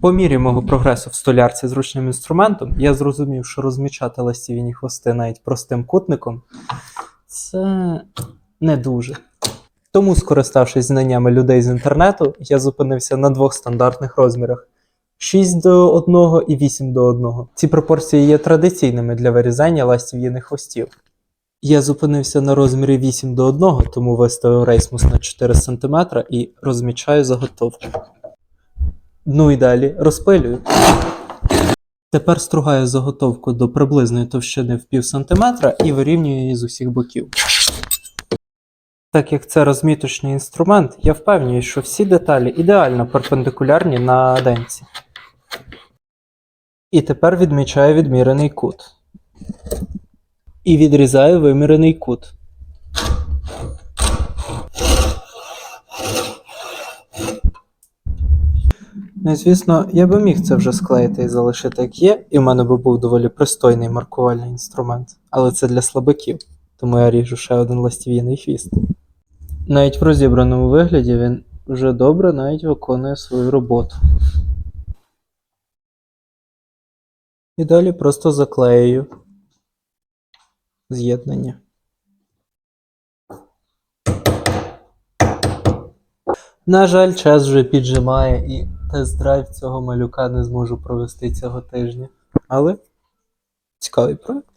По мірі мого прогресу в столярці з ручним інструментом, я зрозумів, що розмічати ластівіні хвости навіть простим кутником це не дуже. Тому, скориставшись знаннями людей з інтернету, я зупинився на двох стандартних розмірах: 6 до 1 і 8 до 1. Ці пропорції є традиційними для вирізання ластів'їних хвостів. Я зупинився на розмірі 8 до 1, тому виставив рейсмус на 4 см і розмічаю заготовку. Ну і далі розпилюю. Тепер стругаю заготовку до приблизної товщини в пів сантиметра і вирівнюю її з усіх боків. Так як це розміточний інструмент, я впевнюю, що всі деталі ідеально перпендикулярні на денці. І тепер відмічаю відмірений кут. І відрізаю вимірений кут. Ну, звісно, я би міг це вже склеїти і залишити як є, і в мене би був доволі пристойний маркувальний інструмент. Але це для слабаків, тому я ріжу ще один ластів'яний хвіст. Навіть в розібраному вигляді він вже добре навіть виконує свою роботу. І далі просто заклеюю з'єднання. На жаль, час вже піджимає і тест-драйв цього малюка не зможу провести цього тижня. Але цікавий проект.